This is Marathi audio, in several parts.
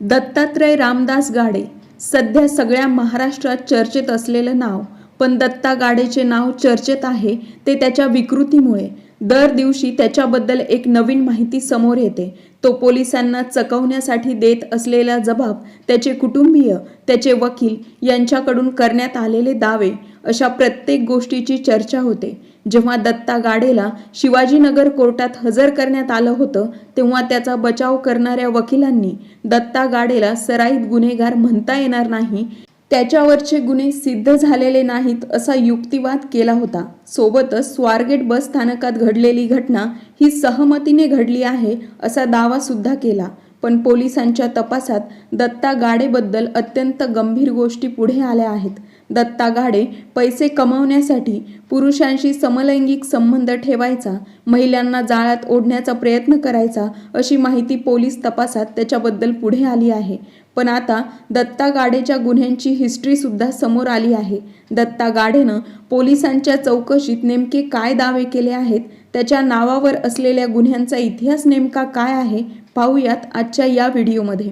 दत्तात्रय रामदास गाडे. सध्या सगळ्या महाराष्ट्रात चर्चेत असलेलं नाव पण दत्ता गाडेचे नाव चर्चेत आहे ते त्याच्या विकृतीमुळे. दर दिवशी त्याच्याबद्दल एक नवीन माहिती समोर येते. तो पोलिसांना चकवण्यासाठी देत असलेला जबाब त्याचे कुटुंबीय त्याचे वकील यांच्याकडून करण्यात आलेले दावे अशा प्रत्येक गोष्टीची चर्चा होते. जेव्हा दत्ता गाडेला शिवाजीनगर कोर्टात हजर करण्यात आलं होतं तेव्हा त्याचा बचाव करणाऱ्या वकिलांनी दत्ता गाडेला सराईत गुन्हेगार म्हणता येणार नाही त्याच्यावरचे गुन्हे सिद्ध झालेले नाहीत असा युक्तिवाद केला होता. सोबतच स्वारगेट बस स्थानकात घडलेली घटना ही सहमतीने घडली आहे असा दावा सुद्धा केला. पण पोलिसांच्या तपासात दत्ता गाडेबद्दल अत्यंत गंभीर गोष्टी पुढे आल्या आहेत. दत्ता गाडे पैसे कमवण्यासाठी पुरुषांशी समलैंगिक संबंध ठेवायचा महिलांना जाळ्यात ओढण्याचा प्रयत्न करायचा अशी माहिती पोलीस तपासात त्याच्याबद्दल पुढे आली आहे. पण आता दत्ता गाडेच्या गुन्ह्यांची हिस्ट्रीसुद्धा समोर आली आहे. दत्ता गाडेनं पोलिसांच्या चौकशीत नेमके काय दावे केले आहेत त्याच्या नावावर असलेल्या गुन्ह्यांचा इतिहास नेमका काय आहे पाहूयात आजच्या या व्हिडिओमध्ये.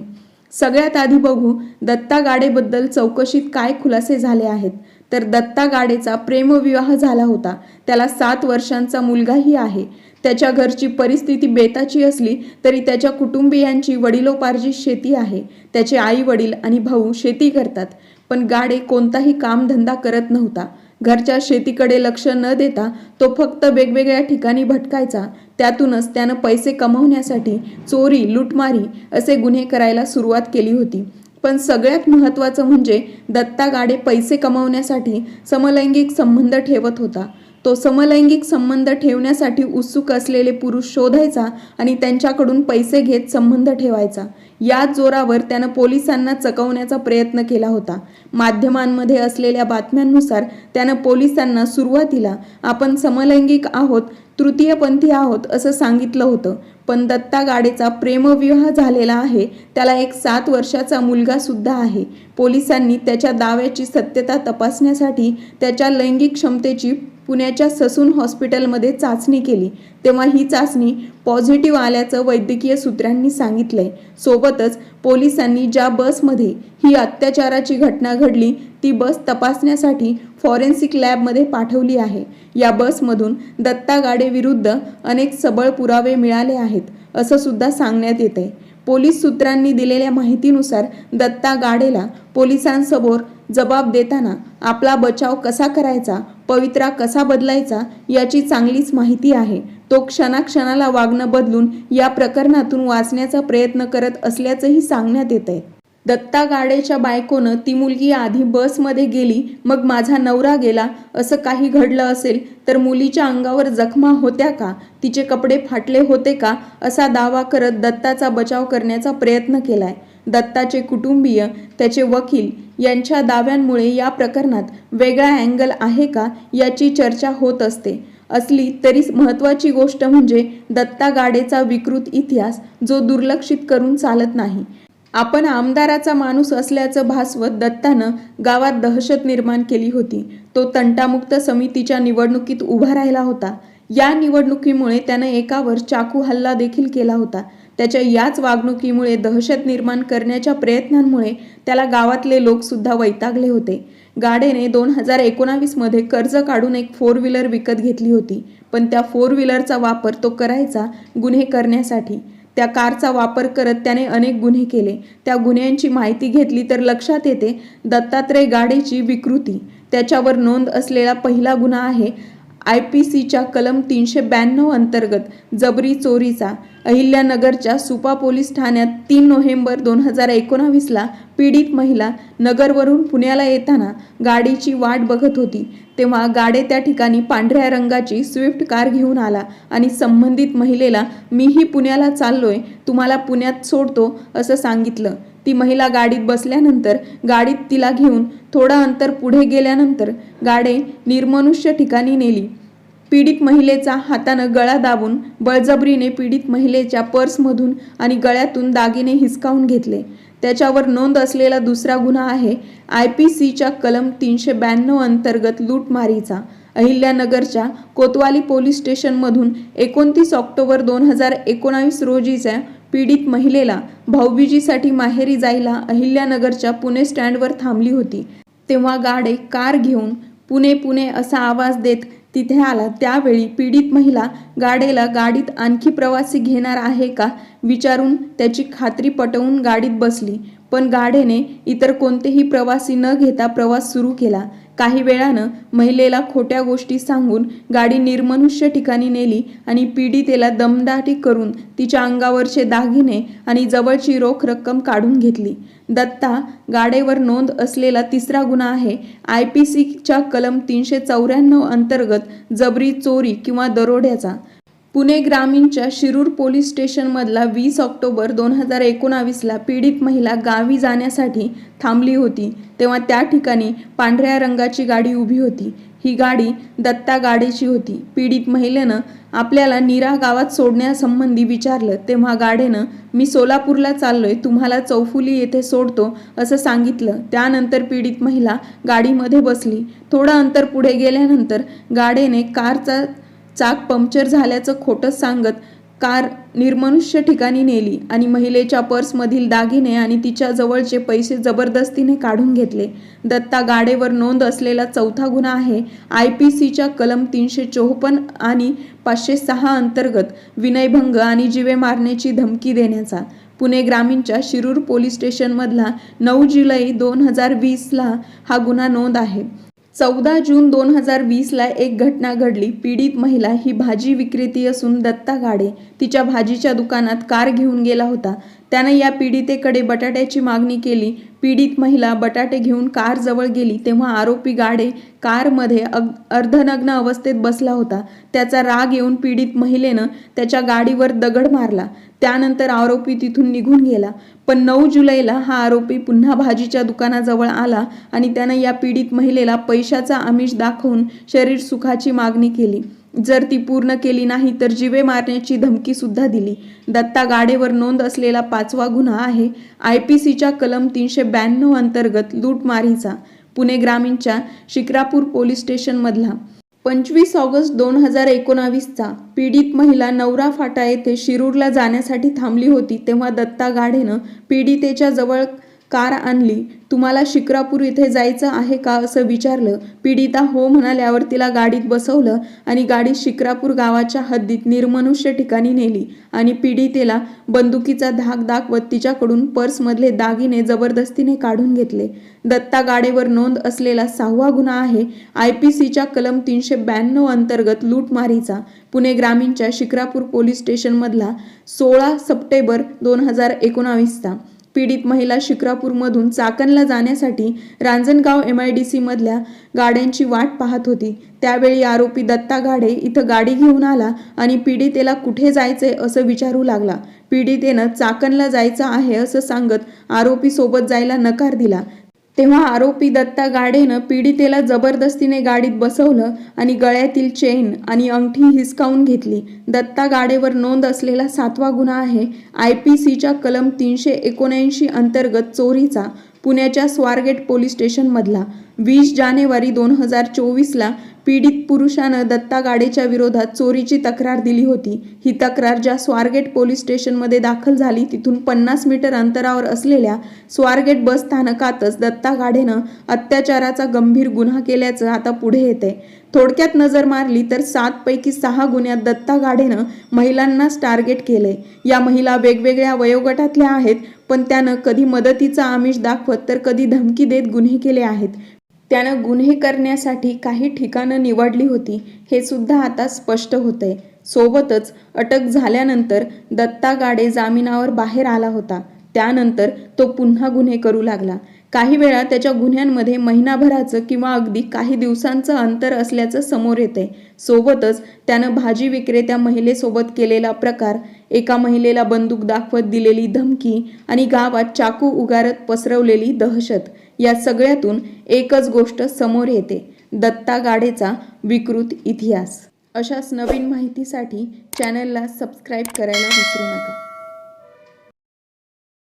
सगळ्यात आधी बघू दत्ता गाडेबद्दल चौकशीत काय खुलासे झाले आहेत. तर दत्ता गाडेचा प्रेमविवाह झाला होता. त्याला सात वर्षांचा मुलगाही आहे. त्याच्या घरची परिस्थिती बेताची असली तरी त्याच्या कुटुंबियांची वडिलोपार्जित शेती आहे. त्याचे आई वडील आणि भाऊ शेती करतात. पण गाडे कोणताही कामधंदा करत नव्हता. घरच्या शेतीकडे लक्ष न देता तो फक्त वेगवेगळ्या ठिकाणी भटकायचा. त्यातूनच त्यानं पैसे कमवण्यासाठी चोरी लुटमारी असे गुन्हे करायला सुरुवात केली होती. पण सगळ्यात महत्त्वाचं म्हणजे दत्ता गाडे पैसे कमवण्यासाठी समलैंगिक संबंध ठेवत होता. तो समलैंगिक संबंध ठेवण्यासाठी उत्सुक असलेले पुरुष शोधायचा आणि त्यांच्याकडून पैसे घेत संबंध ठेवायचा. याच जोरावर त्यानं पोलिसांना चकवण्याचा प्रयत्न केला होता. माध्यमांमध्ये असलेल्या बातम्यांनुसार त्यानं पोलिसांना सुरुवातीला आपण समलैंगिक आहोत तृतीयपंथी आहोत असं सांगितलं होतं पण दत्ता गाडेचा प्रेमविवाह झालेला आहे त्याला एक सात वर्षाचा मुलगा सुद्धा आहे. पोलिसांनी त्याच्या दाव्याची सत्यता तपासण्यासाठी त्याच्या लैंगिक क्षमतेची पुण्याच्या ससून हॉस्पिटलमध्ये चाचणी केली. तेव्हा ही चाचणी पॉझिटिव्ह आल्याचं वैद्यकीय सूत्रांनी सांगितलंय. सोबतच पोलिसांनी ज्या बसमध्ये ही अत्याचाराची घटना घडली ती बस तपासण्यासाठी फॉरेन्सिक लॅबमध्ये पाठवली आहे. या बसमधून दत्ता गाडे विरुद्ध अनेक सबळ पुरावे मिळाले आहेत असं सुद्धा सांगण्यात येते पोलीस सूत्रांनी दिलेल्या माहितीनुसार दत्ता गाडेला पोलिसांसमोर जबाब देताना आपला बचाव कसा करायचा पवित्रा कसा बदलायचा याची चांगलीच माहिती आहे. तो क्षणाक्षणाला वागणं बदलून या प्रकरणातून वाचण्याचा प्रयत्न करत असल्याचंही सांगण्यात येत आहे दत्ता गाडेच्या बायकोनं ती मुलगी आधी बसमध्ये गेली मग माझा नवरा गेला. असं काही घडलं असेल तर मुलीच्या अंगावर जखमा होत्या का? तिचे कपडे फाटले होते का? असा दावा करत दत्ताचा बचाव करण्याचा प्रयत्न केलाय. दत्ताचे कुटुंबीय त्याचे वकील यांच्या दाव्यांमुळे या प्रकरणात वेगळा अँगल आहे का याची चर्चा होत असते. असली तरी महत्त्वाची गोष्ट म्हणजे दत्ता गाडेचा विकृत इतिहास जो दुर्लक्षित करून चालत नाही. आपण आमदाराचा माणूस असल्याचं भासवत दत्तानं गावात दहशत निर्माण केली होती. तो तंटामुक्त समितीच्या निवडणुकीत उभा राहिला होता. या निवडणुकीमुळे त्यानं एकावर चाकू हल्ला देखील केला होता. त्याच्या याच वागणुकीमुळे दहशत निर्माण करण्याच्या प्रयत्नांमुळे त्याला गावातले लोक सुद्धा वैतागले होते. गाडेने दोन हजार एकोणावीसमध्ये कर्ज काढून एक फोर व्हीलर विकत घेतली होती. पण त्या फोर व्हीलरचा वापर तो करायचा गुन्हे करण्यासाठी. त्या कारचा वापर करत त्याने अनेक गुन्हे केले. त्या गुन्ह्यांची माहिती घेतली तर लक्षात येते दत्तात्रय गाडेची विकृती. त्याच्यावर नोंद असलेला पहिला गुन्हा आहे आय पी सीच्या कलम तीनशे ब्याण्णव अंतर्गत जबरी चोरीचा. अहिल्यानगरच्या सुपा पोलीस ठाण्यात तीन नोव्हेंबर दोन हजार एकोणावीसला पीडित महिला नगरवरून पुण्याला येताना गाडीची वाट बघत होती. तेव्हा गाडे त्या ठिकाणी पांढऱ्या रंगाची स्विफ्ट कार घेऊन आला आणि संबंधित महिलेला मीही पुण्याला चाललोय तुम्हाला पुण्यात सोडतो असं सांगितलं. ती महिला गाडीत बसल्यानंतर गाडीत तिला घेऊन थोडं अंतर पुढे गेल्यानंतर गाडे निर्मनुष्य ठिकाणी नेली. पीडित महिलेचा हातानं गळा दाबून बळजबरीने पीडित महिलेच्या पर्समधून आणि गळ्यातून दागिने हिसकावून घेतले. त्याच्यावर नोंद असलेला दुसरा गुन्हा आहे आय पी सीच्या कलम तीनशे ब्याण्णव अंतर्गत लूटमारीचा. अहिल्यानगरच्या कोतवाली पोलीस स्टेशनमधून एकोणतीस ऑक्टोबर दोन हजार एकोणावीस रोजीच्या पीडित महिलेला भाऊबीजीसाठी माहेरी जायला अहिल्यानगरच्या पुणे स्टँडवर थांबली होती. तेव्हा गाडे कार घेऊन पुणे पुणे असा आवाज देत तिथे आला. त्यावेळी पीडित महिला गाडेला गाडीत आणखी प्रवासी घेणार आहे का? विचारून त्याची खात्री पटवून गाडीत बसली. पण गाढेने इतर कोणतेही प्रवासी न घेता प्रवास सुरू केला. काही वेळानं महिलेला खोट्या गोष्टी सांगून गाडी निर्मनुष्य ठिकाणी नेली आणि पीडितेला दमदाटी करून तिच्या अंगावरचे दागिने आणि जवळची रोख रक्कम काढून घेतली. दत्ता गाडेवर नोंद असलेला तिसरा गुन्हा आहे. आय पी सीच्या कलम तीनशे चौऱ्याण्णव अंतर्गत जबरी चोरी किंवा दरोड्याचा. पुणे ग्रामीणच्या शिरूर पोलीस स्टेशनमधला वीस ऑक्टोबर दोन हजार एकोणावीसला पीडित महिला गावी जाण्यासाठी थांबली होती. तेव्हा त्या ठिकाणी पांढऱ्या रंगाची गाडी उभी होती. ही गाडी दत्ता गाडीची होती. पीडित महिलेनं आपल्याला नीरा गावात सोडण्यासंबंधी विचारलं तेव्हा गाडेनं मी सोलापूरला चाललोय तुम्हाला चौफुली येथे सोडतो असं सांगितलं. त्यानंतर पीडित महिला गाडीमध्ये बसली. थोडं अंतर पुढे गेल्यानंतर गाडेने कारचा चाक पंक्चर झाल्याचं खोटं सांगत कार निर्मनुष्य ठिकाणी नेली आणि महिलेच्या पर्समधील दागिने आणि तिच्या जवळचे पैसे जबरदस्तीने काढून घेतले. दत्ता गाडेवर नोंद असलेला चौथा गुन्हा आहे. आय पी सीच्या कलम तीनशे चोपन्न आणि पाचशे सहा अंतर्गत विनयभंग आणि जीवे मारण्याची धमकी देण्याचा. पुणे ग्रामीणच्या शिरूर पोलीस स्टेशनमधला नऊ जुलै दोन हजार वीसला हा गुन्हा नोंद आहे. चौदा जून दोन हजार वीसला एक घटना घडली. पीडित महिला ही भाजी विक्रेती असून दत्ता गाडे. तिच्या भाजीच्या दुकानात कार घेऊन गेला होता. त्यानं या पीडितेकडे बटाट्याची मागणी केली. पीडित महिला बटाटे घेऊन कारजवळ गेली तेव्हा आरोपी गाडे कारमध्ये अग अर्धनग्न अवस्थेत बसला होता. त्याचा राग येऊन पीडित महिलेनं त्याच्या गाडीवर दगड मारला. त्यानंतर आरोपी तिथून निघून गेला. पण नऊ जुलैला हा आरोपी पुन्हा भाजीच्या दुकानाजवळ आला आणि त्यानं या पीडित महिलेला पैशाचा आमिष दाखवून शरीर सुखाची मागणी केली. जर ती पूर्ण केली नाही तर जीवे मारण्याची धमकी सुद्धा दिली. दत्ता गाडेवर नोंद असलेला पाचवा गुन्हा आहे. आय पी सीच्या कलम तीनशे ब्याण्णव अंतर्गत लूटमारीचा पुणे ग्रामीणच्या शिक्रापूर पोलीस स्टेशनमधला. पंचवीस ऑगस्ट दोन हजार एकोणावीसचा पीडित महिला नवरा फाटा येथे शिरूरला जाण्यासाठी थांबली होती तेव्हा दत्ता गाढेनं पीडितेच्या जवळ कार आणली. तुम्हाला शिक्रापूर इथे जायचं आहे का असं विचारलं. पीडिता हो म्हणाल्यावर तिला गाडीत बसवलं आणि गाडी शिक्रापूर गावाच्या हद्दीत निर्मनुष्य ठिकाणी नेली आणि पीडितेला बंदुकीचा धाक दाखवत तिच्याकडून पर्समधले दागिने जबरदस्तीने काढून घेतले. दत्ता गाडीवर नोंद असलेला सहावा गुन्हा आहे. आय पी सीच्या कलम तीनशे ब्याण्णव अंतर्गत लूटमारीचा. पुणे ग्रामीणच्या शिक्रापूर पोलीस स्टेशनमधला सोळा सप्टेंबर दोन हजार एकोणावीसचा. पीडित महिला शिक्रापूरमधून चाकणला जाण्यासाठी रांजणगाव एम आय डी सीमधल्या गाड्यांची वाट पाहत होती. त्यावेळी आरोपी दत्ता गाडे इथं गाडी घेऊन आला आणि पीडितेला कुठे जायचे असं विचारू लागला. पीडितेनं चाकणला जायचं आहे असं सांगत आरोपी सोबत जायला नकार दिला. तेव्हा आरोपी दत्ता गाडेनं पीडितेला जबरदस्तीने गाडीत बसवलं आणि गळ्यातील चेन आणि अंगठी हिसकावून घेतली. दत्ता गाडेवर नोंद असलेला सातवा गुन्हा आहे आय पी सीच्या कलम तीनशे एकोणऐंशी अंतर्गत चोरीचा पुण्याच्या स्वारगेट पोलीस स्टेशनमधला. वीस जानेवारी दोन हजार चोवीसला पीडित पुरुषानं दत्ता गाडेच्या विरोधात चोरीची तक्रार दिली होती. ही तक्रार ज्या स्वारगेट पोलीस स्टेशनमध्ये दाखल झाली तिथून पन्नास मीटर अंतरावर असलेल्या स्वारगेट बस स्थानकातच दत्ता गाडेनं अत्याचाराचा गंभीर गुन्हा केल्याचं आता पुढे येते थोडक्यात नजर मारली तर सात पैकी सहा गुन्ह्यात दत्ता गाडेनं महिलांनाच टार्गेट केलंय. या महिला वेगवेगळ्या वयोगटातल्या आहेत पण त्यानं कधी मदतीचा आमिष दाखवत तर कधी धमकी देत गुन्हे केले आहेत. त्यानं गुन्हे करण्यासाठी काही ठिकाणं निवडली होती हे सुद्धा आता स्पष्ट होतंय. सोबतच अटक झाल्यानंतर दत्ता गाडे जामिनावर बाहेर आला होता. त्यानंतर तो पुन्हा गुन्हे करू लागला. काही वेळा त्याच्या गुन्ह्यांमध्ये महिनाभराचं किंवा अगदी काही दिवसांचं अंतर असल्याचं समोर येते. सोबतच त्यानं भाजी विक्रेत्या महिलेसोबत केलेला प्रकार एका महिलेला बंदूक दाखवत दिलेली धमकी आणि गावात चाकू उगारत पसरवलेली दहशत या सगळ्यातून एकच गोष्ट समोर येते दत्ता गाडेचा विकृत इतिहास. अशाच नवीन माहितीसाठी चॅनलला सबस्क्राईब करायला विसरू नका.